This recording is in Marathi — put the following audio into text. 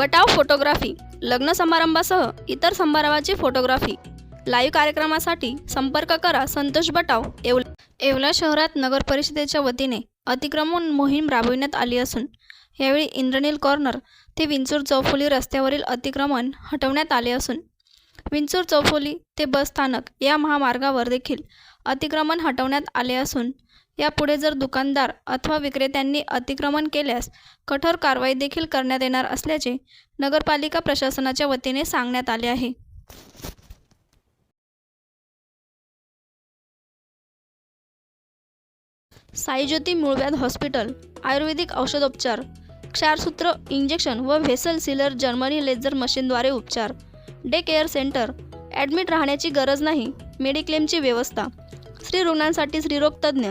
बटाव फोटोग्राफी लग्न समारंभासह इतर समारंभाची फोटोग्राफी. लाईव्ह कार्यक्रमासाठी संपर्क करा संतोष बटाव येवला येवला शहरात नगर परिषदेच्या वतीने अतिक्रमण मोहीम राबविण्यात आली असून यावेळी इंद्रनील कॉर्नर ते विंचूर चौफुली रस्त्यावरील अतिक्रमण हटवण्यात आले असून विंचूर चौफुली ते बस स्थानक या महामार्गावर देखील अतिक्रमण हटवण्यात आले असून यापुढे जर दुकानदार अथवा विक्रेत्यांनी अतिक्रमण केल्यास कठोर कारवाई देखील करण्यात येणार असल्याचे नगरपालिका प्रशासनाच्या वतीने सांगण्यात आले आहे. साईज्योती मूळव्याध हॉस्पिटल आयुर्वेदिक औषधोपचार क्षारसूत्र इंजेक्शन व व्हेसल सिलर जर्मनी लेझर मशीनद्वारे उपचार डे केअर सेंटर ॲडमिट राहण्याची गरज नाही मेडिक्लेमची व्यवस्था स्त्री रुग्णांसाठी स्त्रीरोग तज्ज्ञ